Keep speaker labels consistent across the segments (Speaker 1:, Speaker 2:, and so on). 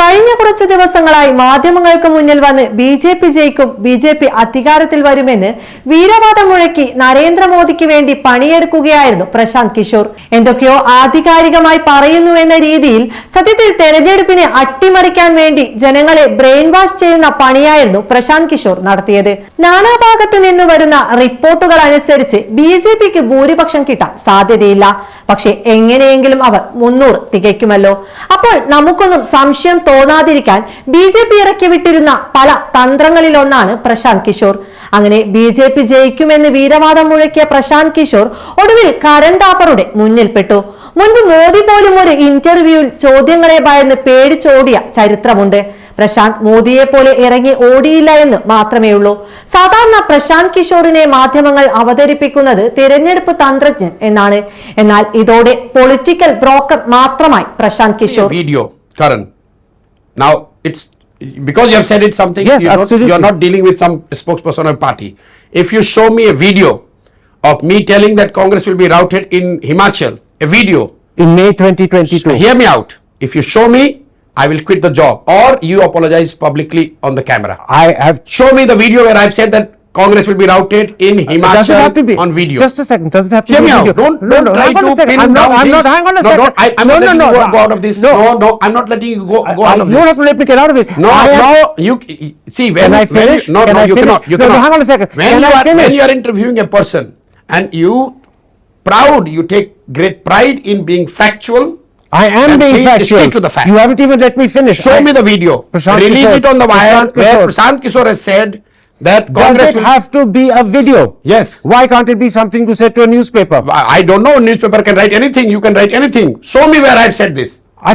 Speaker 1: കഴിഞ്ഞ കുറച്ച് ദിവസങ്ങളായി മാധ്യമങ്ങൾക്ക് മുന്നിൽ വന്ന് ബി ജെ പി ജയിക്കും ബി ജെ പി അധികാരത്തിൽ വരുമെന്ന് വീരവാദം മുഴക്കി നരേന്ദ്രമോദിക്ക് വേണ്ടി പണിയെടുക്കുകയായിരുന്നു പ്രശാന്ത് കിഷോർ. എന്തൊക്കെയോ ആധികാരികമായി പറയുന്നു എന്ന രീതിയിൽ സത്യത്തിൽ തെരഞ്ഞെടുപ്പിനെ അട്ടിമറിക്കാൻ വേണ്ടി ജനങ്ങളെ ബ്രെയിൻ വാഷ് ചെയ്യുന്ന പണിയായിരുന്നു പ്രശാന്ത് കിഷോർ നടത്തിയത്. നാനാഭാഗത്തു നിന്ന് വരുന്ന റിപ്പോർട്ടുകൾ അനുസരിച്ച് ബി ജെ പിക്ക് ഭൂരിപക്ഷം കിട്ടാൻ സാധ്യതയില്ല. പക്ഷെ എങ്ങനെയെങ്കിലും അവർ മുന്നൂറ് തികയ്ക്കുമല്ലോ. അപ്പോൾ നമുക്കൊന്നും സംശയം തോന്നാതിരിക്കാൻ ബി ജെ പി ഇറക്കി വിട്ടിരുന്ന പല തന്ത്രങ്ങളിലൊന്നാണ് പ്രശാന്ത് കിഷോർ. അങ്ങനെ ബി ജെ പി ജയിക്കുമെന്ന് വീരവാദം മുഴക്കിയ പ്രശാന്ത് കിഷോർ ഒടുവിൽ കരൺ താപ്പറുടെ മുന്നിൽപ്പെട്ടു. മുൻപ് മോദി പോലും ഒരു ഇന്റർവ്യൂവിൽ ചോദ്യങ്ങളെ ഭയന്ന് പേടിച്ചോടിയ ചരിത്രമുണ്ട്. പ്രശാന്ത് മോദിയെ പോലെ ഇറങ്ങി ഓടിയില്ല എന്ന് മാത്രമേ ഉള്ളൂ സാധാരണ പ്രശാന്ത് കിഷോറിനെ മാധ്യമങ്ങൾ അവതരിപ്പിക്കുന്നത് തിരഞ്ഞെടുപ്പ് തന്ത്രജ്ഞൻ എന്നാണ്. എന്നാൽ ഇതോടെ പൊളിറ്റിക്കൽ ബ്രോക്കർ മാത്രമായി Prashant Kishor.
Speaker 2: Video Karan. Now it's because you have said it something.
Speaker 3: Yes,
Speaker 2: you
Speaker 3: absolutely.
Speaker 2: You're not dealing with some spokesperson or party. If you show me a video of me telling that Congress will be routed in Himachal, a video,
Speaker 3: in May 2022.
Speaker 2: hear me out. If you show me, I will quit the job, or you apologize publicly on the camera.
Speaker 3: I have.
Speaker 2: Show me the video where I've said that Congress will be routed in
Speaker 3: Does it
Speaker 2: Himachal
Speaker 3: have to be
Speaker 2: on video.
Speaker 3: Just a second. Does it have to
Speaker 2: Hear
Speaker 3: be
Speaker 2: me
Speaker 3: a
Speaker 2: out. Don't,
Speaker 3: no,
Speaker 2: don't
Speaker 3: no,
Speaker 2: try to pin
Speaker 3: I'm
Speaker 2: down
Speaker 3: not, I'm not. Hang on a
Speaker 2: no,
Speaker 3: second.
Speaker 2: I, I'm
Speaker 3: no,
Speaker 2: not
Speaker 3: no,
Speaker 2: letting
Speaker 3: no.
Speaker 2: you go, go out of this.
Speaker 3: No,
Speaker 2: No, I'm not letting you go, go
Speaker 3: I-
Speaker 2: out of
Speaker 3: you
Speaker 2: this.
Speaker 3: have to let me get out of it.
Speaker 2: No,
Speaker 3: I
Speaker 2: no, you see when,
Speaker 3: Can I
Speaker 2: when
Speaker 3: finish?
Speaker 2: you, no,
Speaker 3: Can
Speaker 2: no,
Speaker 3: I
Speaker 2: you
Speaker 3: finish?
Speaker 2: cannot, you
Speaker 3: No, no, hang on a second.
Speaker 2: When
Speaker 3: Can
Speaker 2: you are when you are interviewing a person and you proud, you take great pride in being factual.
Speaker 3: I am being factual.
Speaker 2: Stick to the fact.
Speaker 3: You haven't even let me finish.
Speaker 2: Show
Speaker 3: I-
Speaker 2: me the video.
Speaker 3: Prashant
Speaker 2: Release
Speaker 3: Kishore.
Speaker 2: it on the wire
Speaker 3: Prashant
Speaker 2: where. Prashant Kishore has said that
Speaker 3: Does
Speaker 2: Congress
Speaker 3: it
Speaker 2: will.
Speaker 3: have to be a video?
Speaker 2: Yes.
Speaker 3: Why can't it be something to say to a newspaper?
Speaker 2: I I don't know. Newspaper can write anything. You can write anything. Show me where I've said this.
Speaker 3: I,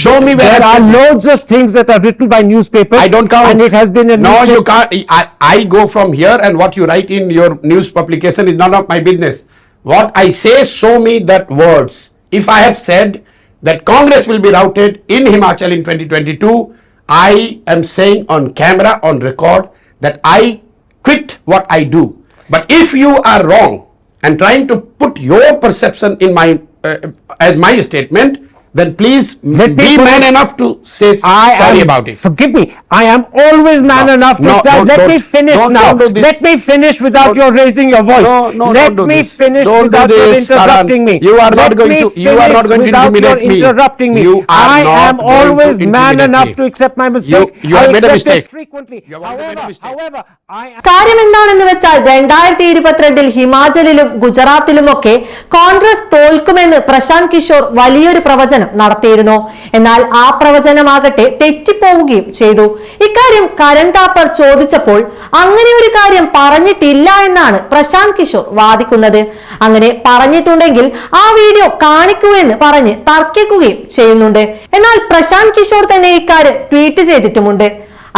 Speaker 2: Show me where
Speaker 3: there are loads of things that are written by newspapers.
Speaker 2: I don't count.
Speaker 3: And it has been a
Speaker 2: No,
Speaker 3: newspaper-
Speaker 2: you can't. I, I go from here and what you write in your news publication is none of my business. What I say, show me that words. If I have said that Congress will be routed in Himachal in 2022, I am saying on camera, on record, that I quit what I do. But if you are wrong and trying to put your perception in my uh, as my statement, then please
Speaker 3: Let me
Speaker 2: be
Speaker 3: put
Speaker 2: man
Speaker 3: it-
Speaker 2: enough to say
Speaker 3: I
Speaker 2: sorry
Speaker 3: am,
Speaker 2: about it.
Speaker 3: Forgive me. I am always man
Speaker 2: No,
Speaker 3: enough to
Speaker 2: no,
Speaker 3: tell.
Speaker 2: don't-
Speaker 3: Let me
Speaker 2: don't-
Speaker 3: finish
Speaker 2: don't-
Speaker 3: now.
Speaker 2: don't do this.
Speaker 3: Let me finish without
Speaker 2: Don't-
Speaker 3: your raising your voice.
Speaker 2: No, no,
Speaker 3: Let
Speaker 2: don't do
Speaker 3: me
Speaker 2: this.
Speaker 3: finish
Speaker 2: Don't do
Speaker 3: without your
Speaker 2: this,
Speaker 3: interrupting
Speaker 2: Karan.
Speaker 3: me.
Speaker 2: You are not
Speaker 3: Let
Speaker 2: going
Speaker 3: me
Speaker 2: to- you are
Speaker 3: finish
Speaker 2: not going to
Speaker 3: without
Speaker 2: intimidate
Speaker 3: your
Speaker 2: me.
Speaker 3: interrupting me.
Speaker 2: You are
Speaker 3: I
Speaker 2: not
Speaker 3: am
Speaker 2: going to
Speaker 3: always man
Speaker 2: intimidate
Speaker 3: enough
Speaker 2: me.
Speaker 3: to accept my mistake.
Speaker 2: you have
Speaker 3: I
Speaker 2: made a
Speaker 3: accept it
Speaker 2: mistake.
Speaker 3: frequently.
Speaker 2: You have already made a
Speaker 3: However,
Speaker 2: mistake.
Speaker 3: however, I am.
Speaker 1: കാര്യം എന്താണെന്ന് വെച്ചാൽ രണ്ടായിരത്തി ഇരുപത്തിരണ്ടിൽ ഹിമാചലിലും ഗുജറാത്തിലുമൊക്കെ കോൺഗ്രസ് തോൽക്കുമെന്ന് പ്രശാന്ത് കിഷോർ വലിയൊരു പ്രവചനം നടത്തിയിരുന്നു. എന്നാൽ ആ പ്രവചനമാകട്ടെ തെറ്റിപ്പോവുകയും ചെയ്തു. ഇക്കാര്യം കരൺ താപ്പർ ചോദിച്ചപ്പോൾ അങ്ങനെ ഒരു കാര്യം പറഞ്ഞിട്ടില്ല എന്നാണ് പ്രശാന്ത് കിഷോർ വാദിക്കുന്നത്. അങ്ങനെ പറഞ്ഞിട്ടുണ്ടെങ്കിൽ ആ വീഡിയോ കാണിക്കൂ എന്ന് പറഞ്ഞ് തർക്കിക്കുകയും ചെയ്യുന്നുണ്ട്. എന്നാൽ പ്രശാന്ത് കിഷോർ തന്നെ ഇക്കാര്യം ട്വീറ്റ് ചെയ്തിട്ടുമുണ്ട്.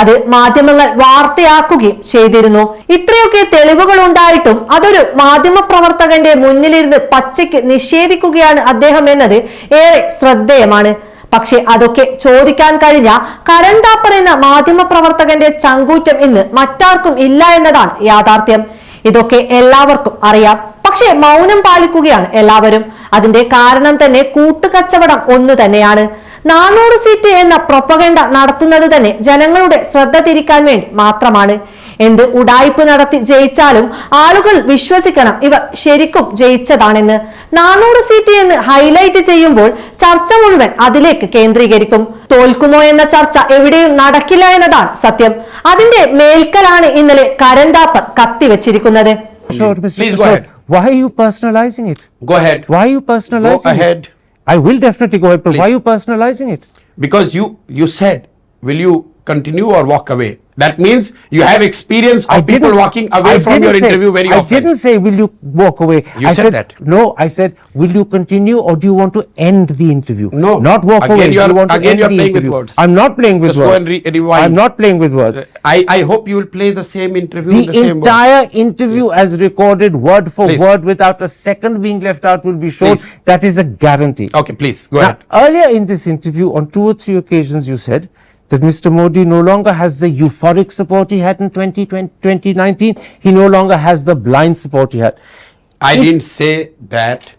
Speaker 1: അത് മാധ്യമങ്ങൾ വാർത്തയാക്കുകയും ചെയ്തിരുന്നു. ഇത്രയൊക്കെ തെളിവുകൾ ഉണ്ടായിട്ടും അതൊരു മാധ്യമ പ്രവർത്തകന്റെ മുന്നിലിരുന്ന് പച്ചയ്ക്ക് നിഷേധിക്കുകയാണ് അദ്ദേഹം എന്നത് ഏറെ ശ്രദ്ധേയമാണ്. പക്ഷെ അതൊക്കെ ചോദിക്കാൻ കഴിഞ്ഞ കരൺ താപ്പർ എന്ന മാധ്യമ പ്രവർത്തകന്റെ ചങ്കൂറ്റം ഇന്ന് മറ്റാർക്കും ഇല്ല എന്നതാണ് യാഥാർത്ഥ്യം. ഇതൊക്കെ എല്ലാവർക്കും അറിയാം. പക്ഷേ മൗനം പാലിക്കുകയാണ് എല്ലാവരും. അതിന്റെ കാരണം തന്നെ കൂട്ടുകച്ചവടം ഒന്നു തന്നെയാണ്. നാനൂറ് സീറ്റ് എന്ന പ്രൊപ്പഗണ്ട നടത്തുന്നത് തന്നെ ജനങ്ങളുടെ ശ്രദ്ധ തിരിക്കാൻ വേണ്ടി മാത്രമാണ് എന്ത് ഉടായ്പ് നടത്തി ജയിച്ചാലും ആളുകൾ വിശ്വസിക്കണം ഇവ ശരിക്കും ജയിച്ചതാണെന്ന് നാനൂറ് സീറ്റ് എന്ന് ഹൈലൈറ്റ് ചെയ്യുമ്പോൾ ചർച്ച മുഴുവൻ അതിലേക്ക് കേന്ദ്രീകരിക്കും തോൽക്കുമോ എന്ന ചർച്ച എവിടെയും നടക്കില്ല എന്നതാണ് സത്യം അതിന്റെ മേൽക്കലാണ് ഇന്നലെ കത്തിവെച്ചിരിക്കുന്നത്
Speaker 2: go
Speaker 3: Kishore.
Speaker 2: ahead.
Speaker 3: Why are you personalizing it?
Speaker 2: Go ahead.
Speaker 3: Why are you personalizing Go
Speaker 2: ahead.
Speaker 3: it? I will definitely go ahead, but why are you personalizing it?
Speaker 2: because you you said will you continue or walk away that means you have experience of people walking away
Speaker 3: I
Speaker 2: from your
Speaker 3: say-
Speaker 2: interview very
Speaker 3: I
Speaker 2: often
Speaker 3: didn't say, will you walk away?
Speaker 2: You
Speaker 3: I
Speaker 2: said that.
Speaker 3: No, I said, will you continue or do you want to end the interview?
Speaker 2: No.
Speaker 3: Not walk
Speaker 2: Again
Speaker 3: away.
Speaker 2: you are-
Speaker 3: you want
Speaker 2: again you are playing with words.
Speaker 3: I'm not playing with
Speaker 2: Just go
Speaker 3: words.
Speaker 2: and re- rewind.
Speaker 3: I'm not playing with words.
Speaker 2: Uh, I, I hope you will play the same interview in
Speaker 3: the
Speaker 2: the
Speaker 3: entire interview as recorded word for
Speaker 2: Please.
Speaker 3: word without a second being left out will be shown.
Speaker 2: Please.
Speaker 3: That is a guarantee.
Speaker 2: okay please go
Speaker 3: Now,
Speaker 2: ahead
Speaker 3: earlier in this interview, on two or three occasions, you said that Mr. Modi no longer has the euphoric support he had in 2020, 2019. He no longer has the blind support he had.
Speaker 2: i
Speaker 3: If-
Speaker 2: didn't say that